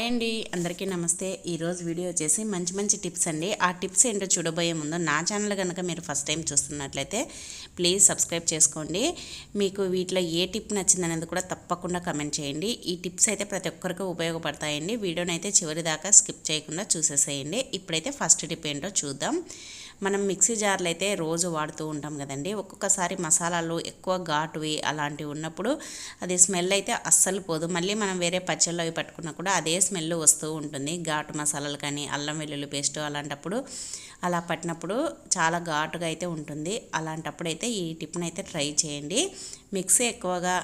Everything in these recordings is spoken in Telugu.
హాయ్ అండి. అందరికీ నమస్తే. ఈరోజు వీడియో వచ్చేసి మంచి మంచి టిప్స్ అండి. ఆ టిప్స్ ఏంటో చూడబోయే ముందు నా ఛానల్ కనుక మీరు ఫస్ట్ టైం చూస్తున్నట్లయితే ప్లీజ్ సబ్స్క్రైబ్ చేసుకోండి. మీకు వీటిలో ఏ టిప్ నచ్చిందనేది కూడా తప్పకుండా కమెంట్ చేయండి. ఈ టిప్స్ అయితే ప్రతి ఒక్కరికి ఉపయోగపడతాయండి. వీడియోని అయితే చివరి దాకా స్కిప్ చేయకుండా చూసేసేయండి. ఇప్పుడైతే ఫస్ట్ టిప్ ఏంటో చూద్దాం. మనం మిక్సీ జార్లు అయితే రోజు వాడుతూ ఉంటాం కదండి. ఒక్కొక్కసారి మసాలాలు ఎక్కువ ఘాటువి అలాంటివి ఉన్నప్పుడు అది స్మెల్ అయితే అస్సలు పోదు. మళ్ళీ మనం వేరే పచ్చళ్ళు అవి పట్టుకున్నా కూడా అదే స్మెల్ వస్తూ ఉంటుంది. ఘాటు మసాలాలు కానీ అల్లం వెల్లుల్లి పేస్ట్ అలాంటప్పుడు అలా పట్టినప్పుడు చాలా ఘాటుగా అయితే ఉంటుంది. అలాంటప్పుడు అయితే ఈ టిప్ని అయితే ట్రై చేయండి. మిక్సీ ఎక్కువగా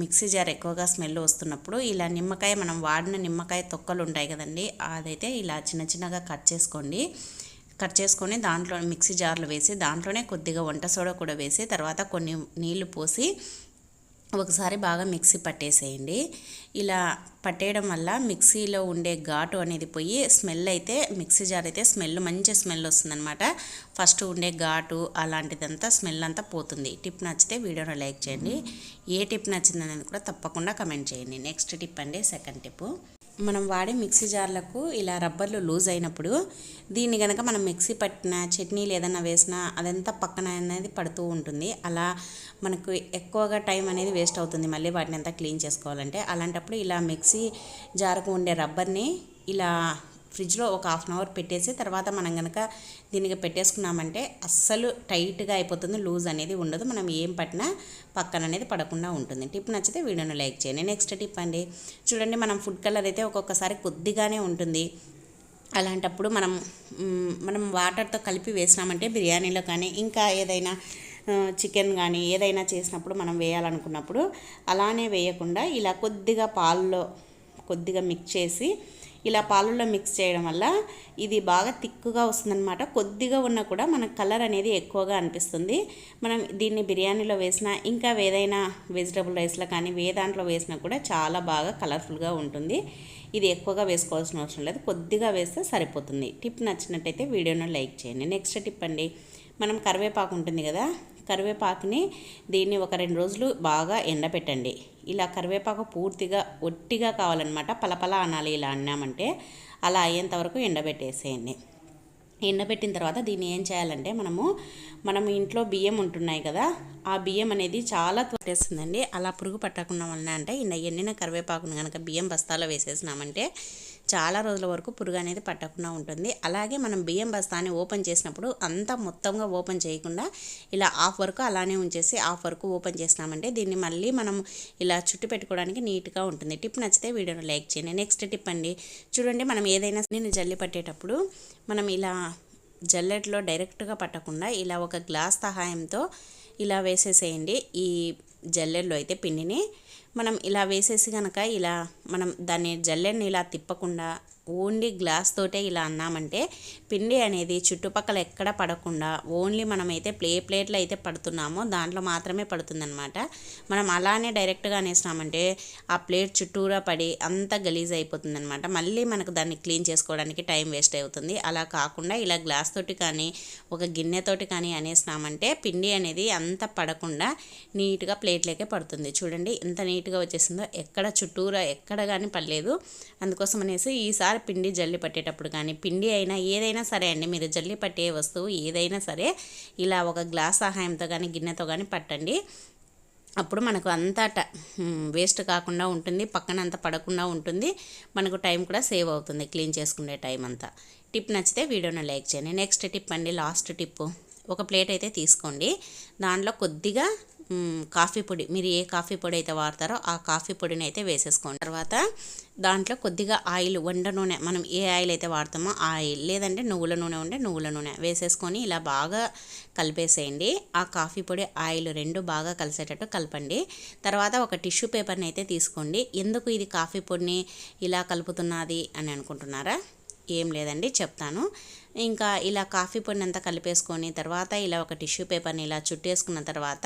మిక్సీ జార్ ఎక్కువగా స్మెల్ వస్తున్నప్పుడు ఇలా నిమ్మకాయ మనం వాడిన నిమ్మకాయ తొక్కలు ఉంటాయి కదండి. అదైతే ఇలా చిన్న చిన్నగా కట్ చేసుకోండి. కట్ చేసుకొని దాంట్లో మిక్సీ జార్లో వేసి దాంట్లోనే కొద్దిగా వంట సోడా కూడా వేసి తర్వాత కొన్ని నీళ్ళు పోసి ఒకసారి బాగా మిక్సీ పట్టేసేయండి. ఇలా పట్టేయడం వల్ల మిక్సీలో ఉండే ఘాటు అనేది పోయి స్మెల్ అయితే మిక్సీ జార్ అయితే స్మెల్ మంచి స్మెల్ వస్తుందన్నమాట. ఫస్ట్ ఉండే ఘాటు అలాంటిదంతా స్మెల్ అంతా పోతుంది. టిప్ నచ్చితే వీడియోని లైక్ చేయండి. ఏ టిప్ నచ్చిందనేది కూడా తప్పకుండా కమెంట్ చేయండి. నెక్స్ట్ టిప్ అండి సెకండ్ టిప్. మనం వాడే మిక్సీ జార్లకు ఇలా రబ్బర్లు లూజ్ అయినప్పుడు దీన్ని కనుక మనం మిక్సీ పట్టిన చట్నీలు ఏదైనా వేసినా అదంతా పక్కన అనేది పడుతూ ఉంటుంది. అలా మనకు ఎక్కువగా టైం అనేది వేస్ట్ అవుతుంది మళ్ళీ వాటిని అంతా క్లీన్ చేసుకోవాలంటే. అలాంటప్పుడు ఇలా మిక్సీ జార్కు ఉండే రబ్బర్ని ఇలా ఫ్రిడ్జ్లో ఒక హాఫ్ అన్ అవర్ పెట్టేసి తర్వాత మనం కనుక దీనికి పెట్టేసుకున్నామంటే అస్సలు టైట్గా అయిపోతుంది లూజ్ అనేది ఉండదు. మనం ఏం పట్టినా పక్కన అనేది పడకుండా ఉంటుంది. టిప్ నచ్చితే వీడియోను లైక్ చేయండి. నెక్స్ట్ టిప్ అండి చూడండి మనం ఫుడ్ కలర్ అయితే ఒక్కొక్కసారి కొద్దిగానే ఉంటుంది. అలాంటప్పుడు మనం మనం వాటర్తో కలిపి వేసినామంటే బిర్యానీలో కానీ ఇంకా ఏదైనా చికెన్ కానీ ఏదైనా చేసినప్పుడు మనం వేయాలనుకున్నప్పుడు అలానే వేయకుండా ఇలా కొద్దిగా పాల్లో కొద్దిగా మిక్స్ చేసి ఇలా పాలల్లో మిక్స్ చేయడం వల్ల ఇది బాగా తిక్కుగా వస్తుందన్నమాట. కొద్దిగా ఉన్నా కూడా మనకు కలర్ అనేది ఎక్కువగా అనిపిస్తుంది. మనం దీన్ని బిర్యానీలో వేసినా ఇంకా ఏదైనా వెజిటబుల్ రైస్లో కానీ ఏ దాంట్లో వేసినా కూడా చాలా బాగా కలర్ఫుల్గా ఉంటుంది. ఇది ఎక్కువగా వేసుకోవాల్సిన అవసరం లేదు. కొద్దిగా వేస్తే సరిపోతుంది. టిప్ నచ్చినట్టయితే వీడియోను లైక్ చేయండి. నెక్స్ట్ టిప్ అండి. మనం కరివేపాకు ఉంటుంది కదా కరివేపాకుని దీన్ని ఒక రెండు రోజులు బాగా ఎండబెట్టండి ఇలా కరివేపాకు పూర్తిగా ఒట్టిగా కావాలన్నమాట. పలపల అనాలి ఇలా అన్నామంటే అలా అయ్యేంత వరకు ఎండబెట్టేసేయండి. ఎండబెట్టిన తర్వాత దీన్ని ఏం చేయాలంటే మనము మనం ఇంట్లో బియ్యం ఉంటున్నాయి కదా ఆ బియ్యం అనేది చాలా తొట్టేస్తుందండి అలా పురుగు పట్టకుండా వలన అంటే ఇలా ఎండిన కరివేపాకును కనుక బియ్యం బస్తాలో వేసేసినామంటే చాలా రోజుల వరకు పురుగు అనేది పట్టకుండా ఉంటుంది. అలాగే మనం బియ్యం బస్తాని ఓపెన్ చేసినప్పుడు అంతా మొత్తంగా ఓపెన్ చేయకుండా ఇలా హాఫ్ వరకు అలానే ఉంచేసి హాఫ్ వరకు ఓపెన్ చేసినామంటే దీన్ని మళ్ళీ మనం ఇలా చుట్టు పెట్టుకోవడానికి నీట్గా ఉంటుంది. టిప్ నచ్చితే వీడియోను లైక్ చేయండి. నెక్స్ట్ టిప్ అండి. చూడండి మనం ఏదైనా నేను జల్లి పట్టేటప్పుడు మనం ఇలా జల్లెట్లో డైరెక్ట్గా పట్టకుండా ఇలా ఒక గ్లాస్ సహాయంతో ఇలా వేసేసేయండి. ఈ జల్లెల్లో అయితే పిండిని మనం ఇలా వేసేసి కనుక ఇలా మనం దాన్ని జల్లెడ్ని ఇలా తిప్పకుండా ఓన్లీ గ్లాస్ తోటే ఇలా అన్నామంటే పిండి అనేది చుట్టుపక్కల ఎక్కడ పడకుండా ఓన్లీ మనమైతే ప్లే ప్లేట్లో అయితే పడుతున్నామో దాంట్లో మాత్రమే పడుతుందనమాట మనం అలానే డైరెక్ట్గా అనేసినామంటే ఆ ప్లేట్ చుట్టూరా పడి అంత గలీజ్ అయిపోతుందనమాట మళ్ళీ మనకు దాన్ని క్లీన్ చేసుకోవడానికి టైం వేస్ట్ అవుతుంది. అలా కాకుండా ఇలా గ్లాస్ తోటి కానీ ఒక గిన్నెతోటి కానీ అనేసినామంటే పిండి అనేది అంత పడకుండా నీట్గా ప్లేట్లోకే పడుతుంది. చూడండి ఎంత నీట్గా వచ్చేసిందో ఎక్కడ చుట్టూరా ఎక్కడ కానీ పడలేదు. అందుకోసం అనేసి ఈసారి పిండి జల్లి పట్టేటప్పుడు కానీ పిండి అయినా ఏదైనా సరే అండి మీరు జల్లి పట్టే వస్తువు ఏదైనా సరే ఇలా ఒక గ్లాస్ సహాయంతో కానీ గిన్నెతో కానీ పట్టండి. అప్పుడు మనకు అంతా ట వేస్ట్ కాకుండా ఉంటుంది పక్కన అంతా పడకుండా ఉంటుంది మనకు టైం కూడా సేవ్ అవుతుంది క్లీన్ చేసుకునే టైం అంతా. టిప్ నచ్చితే వీడియోను లైక్ చేయండి. నెక్స్ట్ టిప్ అండి లాస్ట్ టిప్ ఒక ప్లేట్ అయితే తీసుకోండి. దాంట్లో కొద్దిగా కాఫీ పొడి. మీరు ఏ కాఫీ పొడి అయితే వాడతారో ఆ కాఫీ పొడిని అయితే వేసేసుకోండి. తర్వాత దాంట్లో కొద్దిగా ఆయిల్ వండ నూనె. మనం ఏ ఆయిల్ అయితే వాడతామో ఆయిల్. లేదంటే నువ్వుల నూనె ఉంటే నువ్వుల నూనె. వేసేసుకొని ఇలా బాగా కలిపేసేయండి. ఆ కాఫీ పొడి ఆయిల్ రెండు బాగా కలిసేటట్టు కలపండి. తర్వాత ఒక టిష్యూ పేపర్ని అయితే తీసుకోండి. ఎందుకు ఇది కాఫీ పొడిని ఇలా కలుపుతున్నది అని అనుకుంటున్నారా? ఏం లేదండి చెప్తాను. ఇంకా ఇలా కాఫీ పొడిని అంతా కలిపేసుకొని తర్వాత ఇలా ఒక టిష్యూ పేపర్ని ఇలా చుట్టేసుకున్న తర్వాత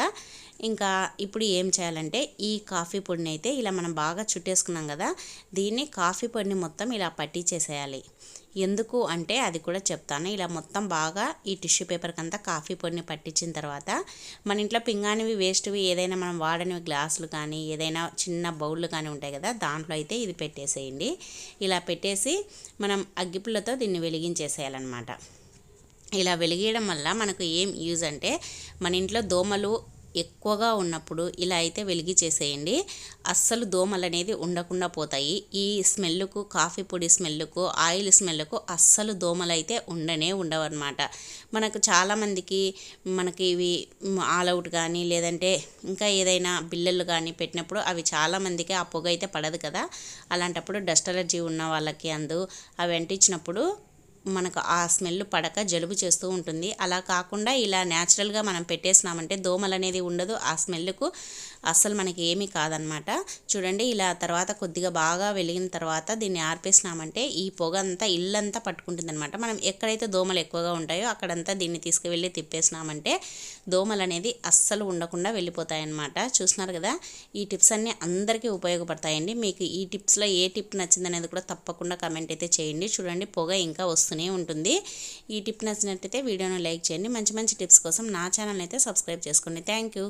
ఇంకా ఇప్పుడు ఏం చేయాలంటే ఈ కాఫీ పొడిని అయితే ఇలా మనం బాగా చుట్టేసుకున్నాం కదా దీన్ని కాఫీ పొడిని మొత్తం ఇలా పట్టించేసేయాలి ఎందుకు అంటే అది కూడా చెప్తాను. ఇలా మొత్తం బాగా ఈ టిష్యూ పేపర్కి అంతా కాఫీ పొడిని పట్టించిన తర్వాత మన ఇంట్లో పింగానివి వేస్ట్వి ఏదైనా మనం వాడనివి గ్లాసులు కానీ ఏదైనా చిన్న బౌళ్ళు కానీ ఉంటాయి కదా దాంట్లో అయితే ఇది పెట్టేసేయండి. ఇలా పెట్టేసి మనం అగ్గిపుల్లతో దీన్ని వెలిగించేసేయాలన్నమాట. ఇలా వెలిగేయడం వల్ల మనకు ఏం యూజ్ అంటే మన ఇంట్లో దోమలు ఎక్కువగా ఉన్నప్పుడు ఇలా అయితే వెలిగి చేసేయండి. అస్సలు దోమలు అనేది ఉండకుండా పోతాయి. ఈ స్మెల్కు కాఫీ పొడి స్మెల్కు ఆయిల్ స్మెల్కు అస్సలు దోమలు అయితే ఉండనే ఉండవన్నమాట. మనకు చాలామందికి మనకి ఇవి ఆల్అవుట్ కానీ లేదంటే ఇంకా ఏదైనా బిల్లలు కానీ పెట్టినప్పుడు అవి చాలామందికి ఆ పొగ అయితే పడదు కదా. అలాంటప్పుడు డస్ట్ అలర్జీ ఉన్న వాళ్ళకి అందు అవి అంటించినప్పుడు మనకు ఆ స్మెల్ పడక జలుబు చేస్తూ ఉంటుంది. అలా కాకుండా ఇలా న్యాచురల్గా మనం పెట్టేసినామంటే దోమలు అనేది ఉండదు. ఆ స్మెల్కు అస్సలు మనకి ఏమీ కాదనమాట. చూడండి ఇలా తర్వాత కొద్దిగా బాగా వెలిగిన తర్వాత దీన్ని ఆర్పేసినామంటే ఈ పొగ అంతా ఇల్లంతా పట్టుకుంటుంది అనమాట మనం ఎక్కడైతే దోమలు ఎక్కువగా ఉంటాయో అక్కడంతా దీన్ని తీసుకువెళ్ళి తిప్పేసినామంటే దోమలు అనేది అస్సలు ఉండకుండా వెళ్ళిపోతాయన్నమాట చూసినారు చూస్తున్నారు కదా ఈ టిప్స్ అన్నీ అందరికీ ఉపయోగపడతాయండి. మీకు ఈ టిప్స్లో ఏ టిప్ నచ్చిందనేది కూడా తప్పకుండా కమెంట్ అయితే చేయండి. చూడండి పొగ ఇంకా వస్తుంది. వస్తూనే ఉంటుంది. ఈ టిప్ నచ్చినట్టయితే వీడియోను లైక్ చేయండి. మంచి మంచి టిప్స్ కోసం నా ఛానల్ అయితే సబ్స్క్రైబ్ చేసుకోండి థ్యాంక్ యూ.